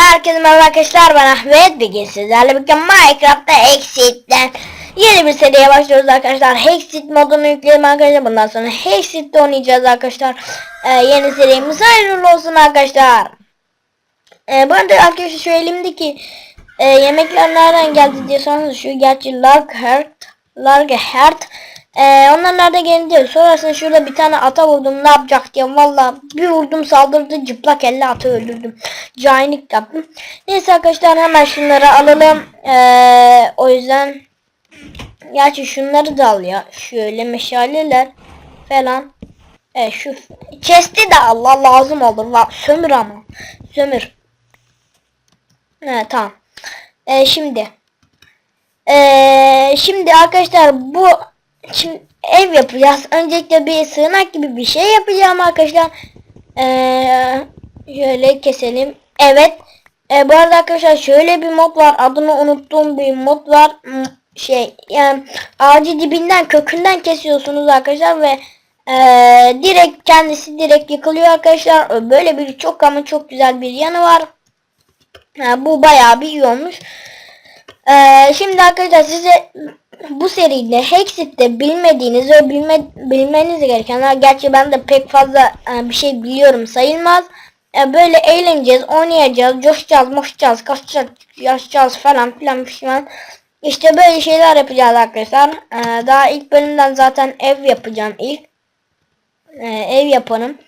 Herkese merhaba arkadaşlar ben Ahmet. Bugün sizlerle birlikte Minecraft'ta Hexit'ten yeni bir seriye başlıyoruz arkadaşlar. Hexit modunu yükledim arkadaşlar bundan sonra Hexit'te oynayacağız arkadaşlar. Ee, Yeni serimiz hayırlı olsun arkadaşlar. Ee, Bu arada arkadaşlar şu elimdeki e, yemekler nereden geldi diye sorarsanız şu gerçi Largheart Largheart ee, onlar nerede geldi diyor. Sonrasında şurada bir tane ata vurdum ne yapacak diye. Valla bir vurdum saldırdı cıplak elle atı öldürdüm. Canilik yaptım. Neyse arkadaşlar hemen şunları alalım. Ee, o yüzden gerçi şunları da al ya. Şöyle meşaleler falan. Evet şu chest'i de Allah lazım olur. La, sömür ama. Sömür. Evet tamam. Ee, şimdi. Ee, şimdi arkadaşlar bu Şimdi ev yapacağız. Öncelikle bir sığınak gibi bir şey yapacağım arkadaşlar. Ee, şöyle keselim. Evet. Ee, bu arada arkadaşlar şöyle bir mod var. Adını unuttuğum bir mod var. Hmm, Şey yani ağacı dibinden kökünden kesiyorsunuz arkadaşlar ve ee, direkt kendisi direkt yıkılıyor arkadaşlar. Böyle bir çok ama çok güzel bir yanı var. Ha, bu bayağı bir iyi olmuş. Ee, şimdi arkadaşlar size bu seride Hexit'te bilmediğiniz ve bilme, bilmeniz gerekenler gerçi ben de pek fazla e, bir şey biliyorum sayılmaz. E, böyle eğleneceğiz, oynayacağız, coşacağız, moşacağız, kaçacağız, yaşayacağız falan filan filan. İşte böyle şeyler yapacağız arkadaşlar. E, daha ilk bölümden zaten ev yapacağım ilk. E, ev yapanım.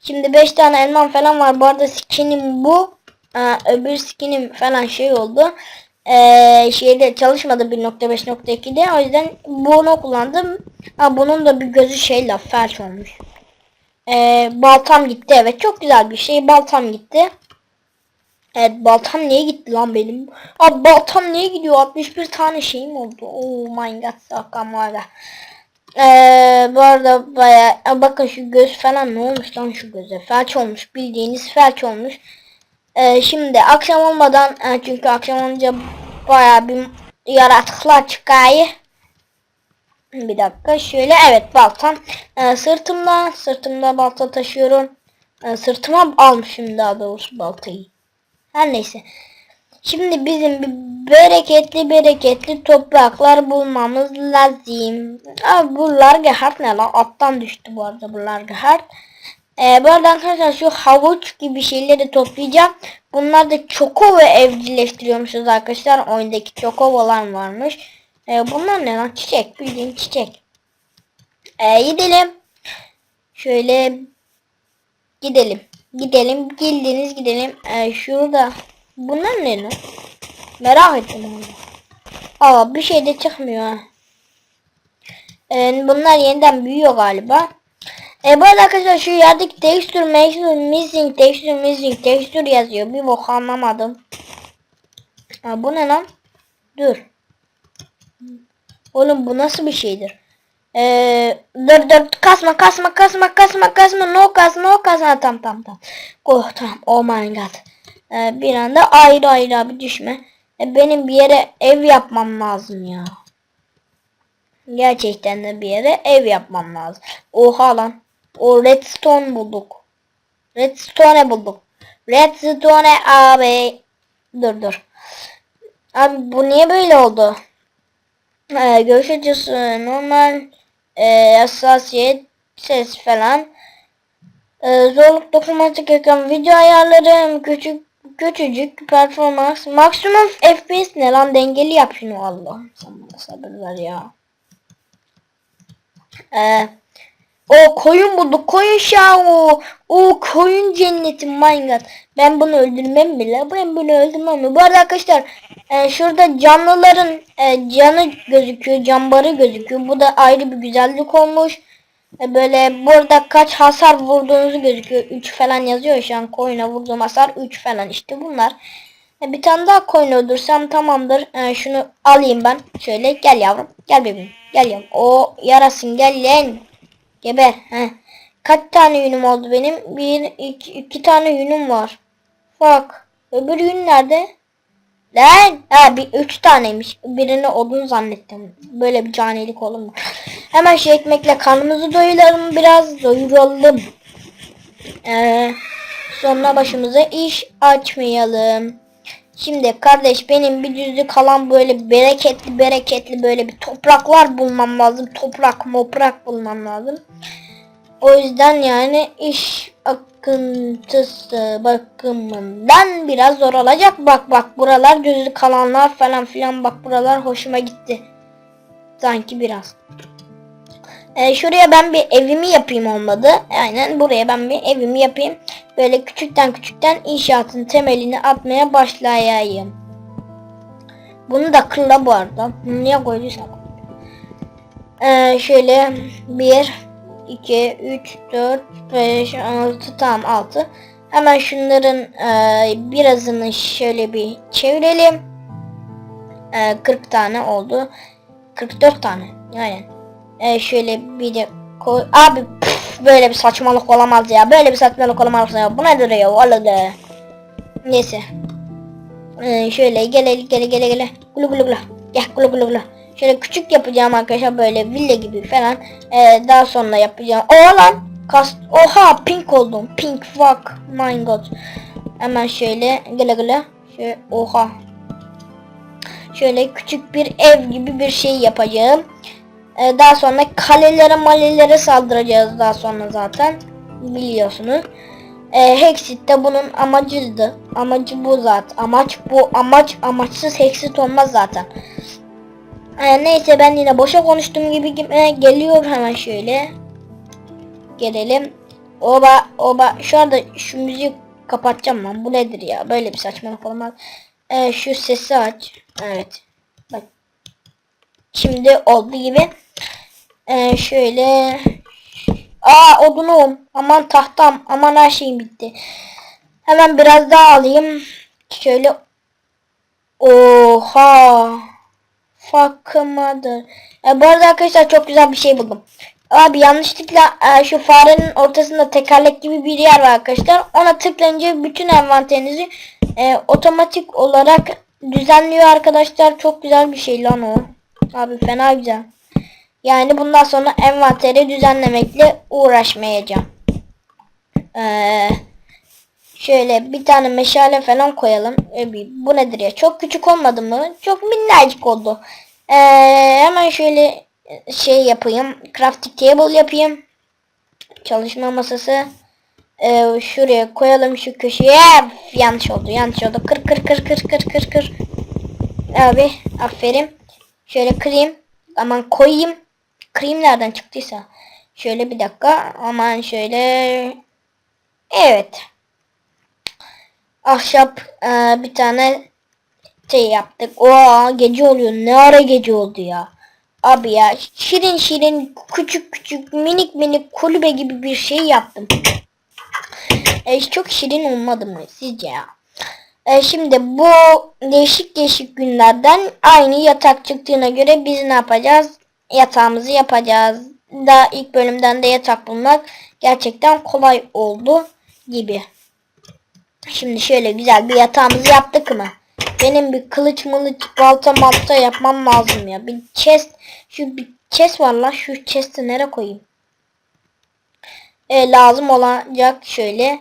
Şimdi 5 tane elmam falan var. Bu arada skinim bu. E, öbür skinim falan şey oldu ee, şeyde çalışmadı 1.5.2'de o yüzden bunu kullandım. Ha, bunun da bir gözü şeyle felç olmuş. Ee, baltam gitti evet çok güzel bir şey baltam gitti. Evet baltam niye gitti lan benim? Abi baltam niye gidiyor? 61 tane şeyim oldu. Oh my god ya. Ee, bu arada baya bakın şu göz falan ne olmuş lan şu göze felç olmuş bildiğiniz felç olmuş. Ee, şimdi akşam olmadan e, çünkü akşam olunca baya bir yaratıklar çıkıyor. Bir dakika şöyle evet baltam ee, sırtımda sırtımda balta taşıyorum. Ee, sırtıma almışım daha doğrusu baltayı. Her neyse. Şimdi bizim bir bereketli bereketli topraklar bulmamız lazım. Abi bu Largehart ne lan? Attan düştü bu arada bu Largehart. Ee, bu arada arkadaşlar şu havuç gibi şeyleri toplayacağım. Bunlar da çoko ve evcilleştiriyormuşuz arkadaşlar. Oyundaki çokovalar varmış. Ee, bunlar ne lan? Çiçek. Bildiğin çiçek. Ee, gidelim. Şöyle gidelim. Gidelim. Gildiniz gidelim. Ee, şurada. Bunlar ne lan? Merak ettim. Aa bir şey de çıkmıyor. Ee, bunlar yeniden büyüyor galiba. E bu arada arkadaşlar şu yerdeki texture, texture, missing, texture, missing, texture yazıyor. Bir bok anlamadım. Ha, bu ne lan? Dur. Oğlum bu nasıl bir şeydir? Ee, dur dur kasma kasma kasma kasma kasma no kas no kas ha tam tam tam. Oh tamam oh my god. Ee, bir anda ayrı ayrı abi düşme. Ee, benim bir yere ev yapmam lazım ya. Gerçekten de bir yere ev yapmam lazım. Oha lan. O redstone bulduk. Redstone bulduk. Redstone abi. Dur dur. Abi bu niye böyle oldu? Ee, görüş açısı normal e, hassasiyet ses falan. Ee, zorluk dokunması ekran video ayarları küçük küçücük performans maksimum FPS ne lan dengeli yap şunu Allah. Sen bana sabır ver ya. Eee o koyun bulduk. Koyun şahu. O koyun cenneti god. Ben bunu öldürmem bile. Ben bunu öldürmem? Bu arada arkadaşlar e, şurada canlıların e, canı gözüküyor. Cambarı gözüküyor. Bu da ayrı bir güzellik olmuş. E, böyle burada kaç hasar vurduğunuzu gözüküyor. 3 falan yazıyor şu an. Koyuna vurduğum hasar 3 falan. işte bunlar. E, bir tane daha koyun öldürsem tamamdır. E, şunu alayım ben. Şöyle gel yavrum. Gel bebeğim. Gel yavrum. O yarasın gel lan. Geber. Heh. Kaç tane yünüm oldu benim? Bir, iki, iki tane yünüm var. Bak. Öbür yün nerede? Lan. Ha bir üç taneymiş. Birini odun zannettim. Böyle bir canilik olur mu? Hemen şu ekmekle karnımızı doyuralım biraz. Doyuralım. Ee, Sonra başımıza iş açmayalım. Şimdi kardeş benim bir düzlük kalan böyle bereketli bereketli böyle bir topraklar bulmam lazım. Toprak moprak bulmam lazım. O yüzden yani iş akıntısı bakımından biraz zor olacak. Bak bak buralar düzlük kalanlar falan filan bak buralar hoşuma gitti. Sanki biraz. Ee, şuraya ben bir evimi yapayım olmadı. Aynen buraya ben bir evimi yapayım. Böyle küçükten küçükten inşaatın temelini atmaya başlayayım. Bunu da kırla bu arada. Niye koyduysak. Ee, şöyle 1, 2, 3, 4, 5, 6 tamam 6. Hemen şunların e, birazını şöyle bir çevirelim. E, 40 tane oldu. 44 tane. Yani e, şöyle bir de koy. Abi püf, böyle bir saçmalık olamaz ya. Böyle bir saçmalık olamaz ya. Bu nedir ya? Vallahi. Neyse. E, şöyle gele gele gele gele. Gulu gulu gulu. Gel gulu gulu gulu. Şöyle küçük yapacağım arkadaşlar böyle villa gibi falan. E, daha sonra yapacağım. Oha lan. Kast Oha pink oldum. Pink fuck. My god. Hemen şöyle gele gele. Şöyle oha. Şöyle küçük bir ev gibi bir şey yapacağım. Ee, daha sonra kalelere malelere saldıracağız daha sonra zaten. Biliyorsunuz. Ee, Hexit de bunun amacıydı. Amacı bu zaten. Amaç bu. Amaç amaçsız Hexit olmaz zaten. Ee, neyse ben yine boşa konuştuğum gibi gibi geliyor hemen şöyle. Gelelim. Oba oba şu anda şu müziği kapatacağım lan. Bu nedir ya? Böyle bir saçmalık olmaz. Ee, şu sesi aç. Evet. Bak. Şimdi oldu gibi. Ee, şöyle. Aa odunum. Aman tahtam. Aman her şeyim bitti. Hemen biraz daha alayım. Şöyle. Oha. Fakımadır. E, bu arada arkadaşlar çok güzel bir şey buldum. Abi yanlışlıkla e, şu farenin ortasında tekerlek gibi bir yer var arkadaşlar. Ona tıklayınca bütün envanterinizi e, otomatik olarak düzenliyor arkadaşlar. Çok güzel bir şey lan o. Abi fena güzel. Yani bundan sonra envanteri düzenlemekle uğraşmayacağım. Ee, şöyle bir tane meşale falan koyalım. Ee, bu nedir ya? Çok küçük olmadı mı? Çok minnacık oldu. Ee, hemen şöyle şey yapayım. Crafting table yapayım. Çalışma masası. Ee, şuraya koyalım şu köşeye. Yanlış oldu. Yanlış oldu. Kır kır kır kır kır kır kır. Abi aferin. Şöyle kırayım. Aman koyayım. Kırayım nereden çıktıysa. Şöyle bir dakika. Aman şöyle. Evet. Ahşap e, bir tane şey yaptık. Oo gece oluyor. Ne ara gece oldu ya. Abi ya şirin şirin küçük küçük minik minik kulübe gibi bir şey yaptım. E, çok şirin olmadı mı sizce ya? E, şimdi bu değişik değişik günlerden aynı yatak çıktığına göre biz ne yapacağız? Yatağımızı yapacağız. Daha ilk bölümden de yatak bulmak gerçekten kolay oldu gibi. Şimdi şöyle güzel bir yatağımızı yaptık mı? Benim bir kılıç mılıç balta malta yapmam lazım ya. Bir chest şu bir chest var lan şu chest'i nereye koyayım? E, lazım olacak şöyle.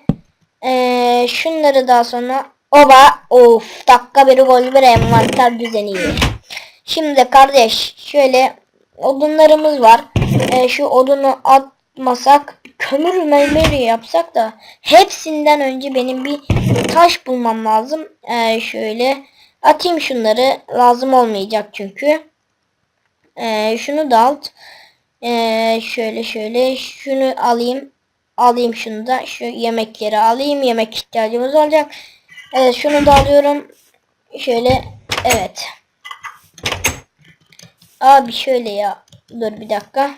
E, şunları daha sonra oba of dakika bir gol bir envanter düzeni. Şimdi kardeş şöyle odunlarımız var. E, şu odunu atmasak kömür memeri yapsak da hepsinden önce benim bir taş bulmam lazım. E, şöyle atayım şunları lazım olmayacak çünkü. E, şunu da alt. E, şöyle şöyle şunu alayım. Alayım şunu da. Şu yemekleri alayım. Yemek ihtiyacımız olacak. Evet şunu da alıyorum. Şöyle evet. Abi şöyle ya. Dur bir dakika.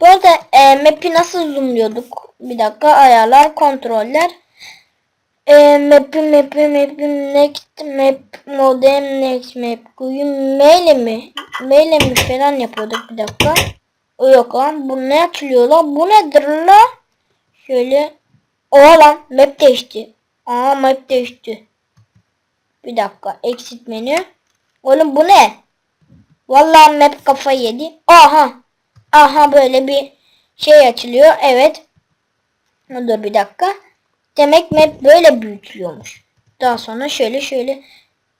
Bu arada e, map'i nasıl zoomluyorduk? Bir dakika ayarlar kontroller. E, map'i map'i map'i next map modem next map koyun mail mi? Mail mi falan yapıyorduk bir dakika. O yok lan. Bu ne açılıyor lan? Bu nedir lan? Şöyle. Oha lan map değişti. Aa map değişti. Bir dakika. Exit menü. Oğlum bu ne? Vallahi map kafayı yedi. Aha. Aha böyle bir şey açılıyor. Evet. Dur bir dakika. Demek map böyle büyütülüyormuş. Daha sonra şöyle şöyle.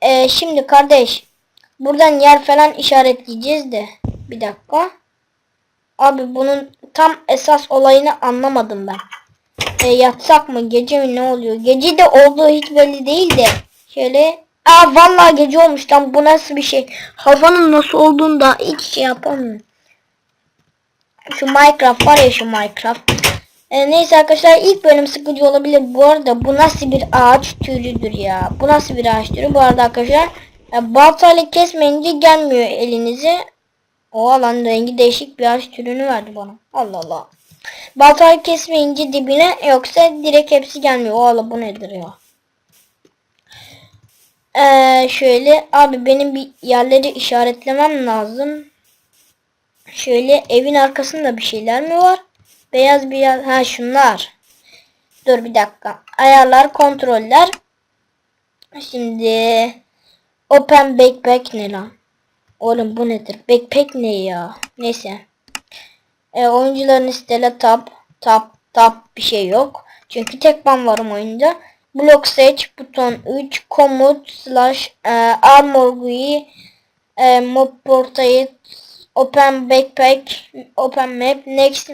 Ee, şimdi kardeş. Buradan yer falan işaretleyeceğiz de. Bir dakika. Abi bunun tam esas olayını anlamadım ben. E, yatsak mı gece mi ne oluyor? Gece de olduğu hiç belli değil de. Şöyle. Aa vallahi gece olmuş lan bu nasıl bir şey? Havanın nasıl olduğunu da hiç şey yapamıyorum. Şu Minecraft var ya şu Minecraft. E, neyse arkadaşlar ilk bölüm sıkıcı olabilir. Bu arada bu nasıl bir ağaç türüdür ya? Bu nasıl bir ağaç türü? Bu arada arkadaşlar e, baltayla kesmeyince gelmiyor elinize. O alan rengi değişik bir ağaç türünü verdi bana. Allah Allah. Baltayı kesmeyince dibine yoksa direkt hepsi gelmiyor. O Allah bu nedir ya? Ee, şöyle abi benim bir yerleri işaretlemem lazım. Şöyle evin arkasında bir şeyler mi var? Beyaz bir yer. Ha şunlar. Dur bir dakika. Ayarlar, kontroller. Şimdi Open Backpack ne lan? Oğlum bu nedir? Backpack ne ya? Neyse. E, oyuncuların listele tab, tab, tab bir şey yok. Çünkü tek ben varım oyunda. Block seç, buton 3, komut, slash, e, armor GUI, e, mob portrait, open backpack, open map, next,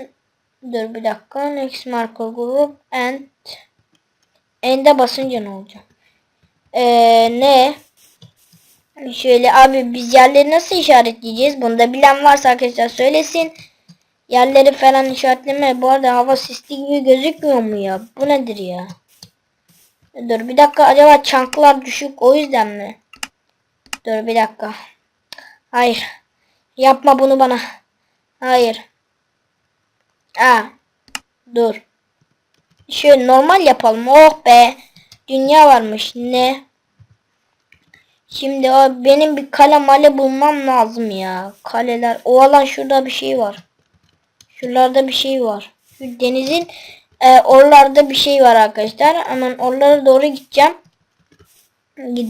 dur bir dakika, next marker group, and, end'e basınca ne olacak? E, ne? Şöyle abi biz yerleri nasıl işaretleyeceğiz? Bunu da bilen varsa arkadaşlar söylesin. Yerleri falan işaretleme. Bu arada hava sisli gibi gözükmüyor mu ya? Bu nedir ya? Dur bir dakika acaba çanklar düşük o yüzden mi? Dur bir dakika. Hayır. Yapma bunu bana. Hayır. Aa. Dur. Şöyle normal yapalım. Oh be. Dünya varmış. Ne? Şimdi o benim bir kale male bulmam lazım ya. Kaleler. O alan şurada bir şey var. Şuralarda bir şey var. Şu denizin e, oralarda bir şey var arkadaşlar. Hemen oralara doğru gideceğim. Gid